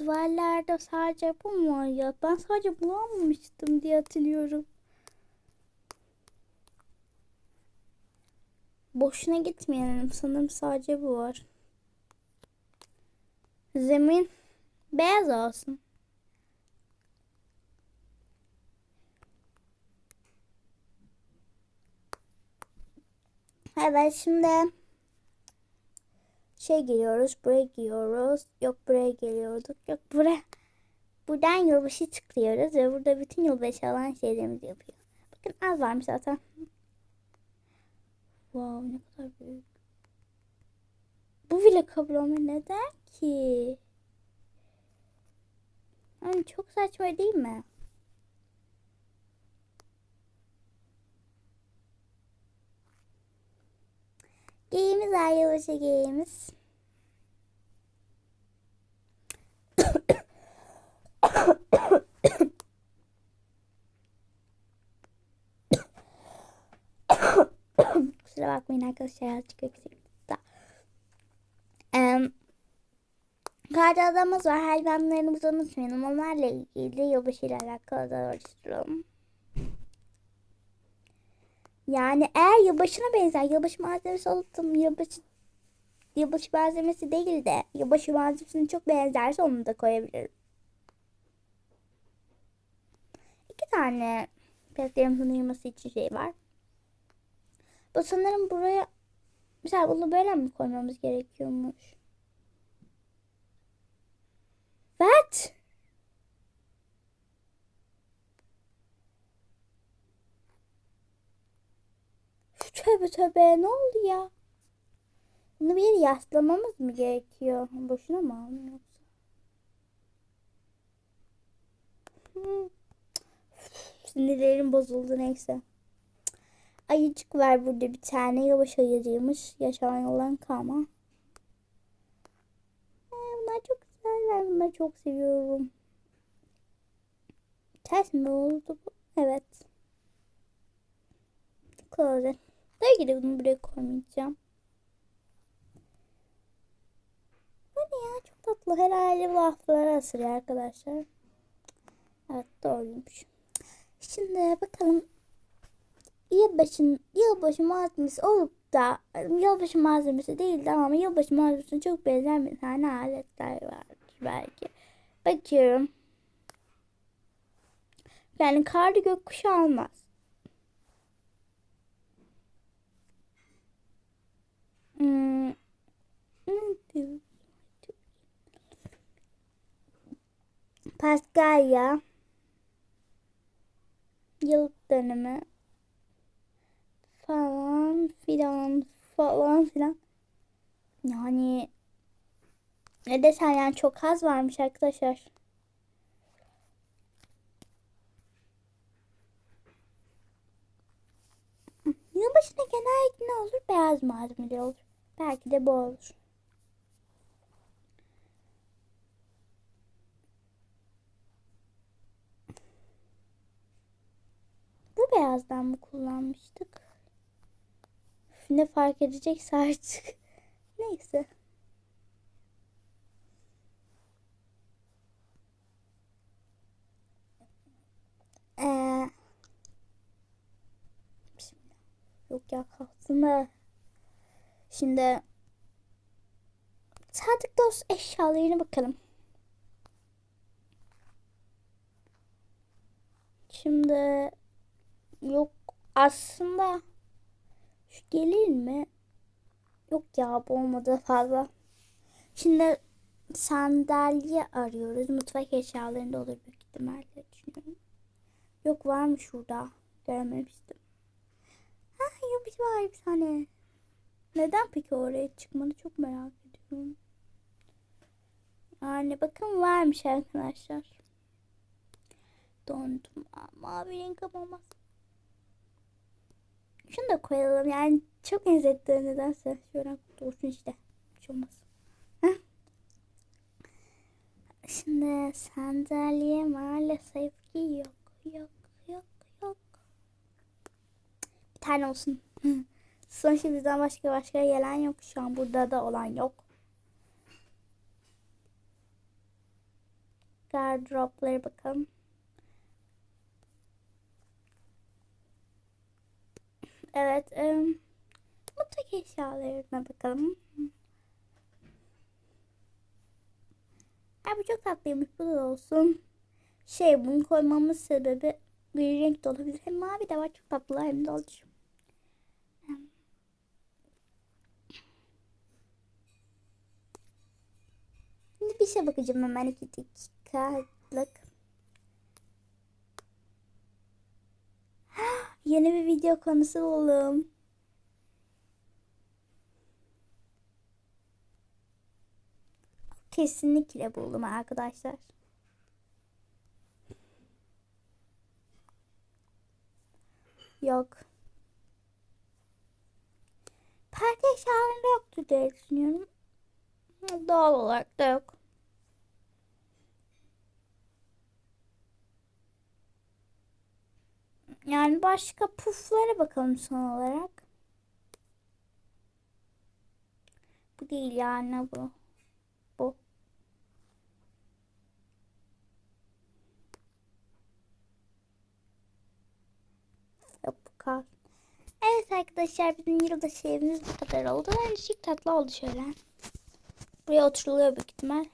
duvarlarda sadece bu mu ya? Ben sadece bunu almamıştım diye hatırlıyorum. Boşuna gitmeyelim. Sanırım sadece bu var. Zemin beyaz olsun. Evet şimdi şey geliyoruz. Buraya giriyoruz. Yok buraya geliyorduk. Yok buraya. Buradan yılbaşı çıkıyoruz ve burada bütün yılbaşı alan şeylerimizi yapıyor. Bakın az varmış zaten. Wow ne kadar büyük. Bu bile kabul olma neden ki? Yani çok saçma değil mi? Geyimiz var yılbaşı geyimiz. Kusura bakmayın arkadaşlar azıcık öksürükte. Um, Karda adamımız var. Hayvanlarımızı unutmayalım. Onlarla ilgili yılbaşı ile alakalı da oluşturalım. Yani eğer yılbaşına benzer yılbaşı malzemesi olup da yılbaşı yılbaşı malzemesi değil de yılbaşı malzemesine çok benzerse onu da koyabilirim. İki tane petlerimizin uyuması için şey var. Bu sanırım buraya mesela bunu böyle mi koymamız gerekiyormuş? What? Tövbe tövbe ne oldu ya? Bunu bir yere yaslamamız mı gerekiyor? Boşuna mı aldım yoksa? Hmm. Sinirlerim bozuldu neyse. Ayıcık var burada bir tane yavaş ayıcıymış. Yaşayan olan kama. Ee, bunlar çok güzel. Ben bunları çok seviyorum. Ters mi oldu bu? Evet. Closet. Tabii ki de bunu buraya koymayacağım. Bu ne ya? Çok tatlı. Herhalde bu haftalara asılıyor arkadaşlar. Evet doğruymuş. Şimdi bakalım yılbaşı, yılbaşı malzemesi olup da yılbaşı malzemesi değil de ama yılbaşı malzemesine çok benzer bir tane aletler var belki. Bakıyorum. Yani karlı gökkuşağı olmaz. Hmm. ne? Paskalya yıl dönümü falan filan falan filan. Yani ne desem yani çok az varmış arkadaşlar. Yılbaşına genellikle ne olur? Beyaz malzemeli olur. Belki de bu olur. Bu beyazdan mı kullanmıştık? Ne fark edecekse artık. Neyse. Ee. Yok ya kalsın mı? Şimdi Sadık dost eşyalarına bakalım. Şimdi yok aslında şu gelir mi? Yok ya bu olmadı fazla. Şimdi sandalye arıyoruz. Mutfak eşyalarında olur büyük ihtimalle düşünüyorum. Yok var mı şurada? Görmemiştim. Ha bir var bir tane. Neden peki oraya çıkmadı çok merak ediyorum. Yani bakın varmış arkadaşlar. Dondum ama bir renk. Şunu da koyalım yani çok benzetti nedense. Şöyle dursun işte. Hiç olmaz. Heh. Şimdi sandalye maalesef ki yok. Yok yok yok. Bir tane olsun. Sonuçta bizden başka başka gelen yok. Şu an burada da olan yok. gardıroplara bakalım. Evet. ım, mutfak eşyalarına bakalım. Ay bu çok tatlıymış. Bu da olsun. Şey bunu koymamın sebebi bir renk de olabilir. Hem mavi de var. Çok tatlı hem de olur. Şimdi bir şey bakacağım hemen iki dakikalık. Yeni bir video konusu buldum. Kesinlikle buldum arkadaşlar. Yok. Parti eşyalarında yoktu diye düşünüyorum. Doğal olarak da yok. Yani başka puflara bakalım son olarak. Bu değil yani bu. Bu. Yok bu kal. Evet arkadaşlar bizim yılbaşı evimiz bu kadar oldu. Bence çok tatlı oldu şöyle. Buraya oturuluyor büyük ihtimal.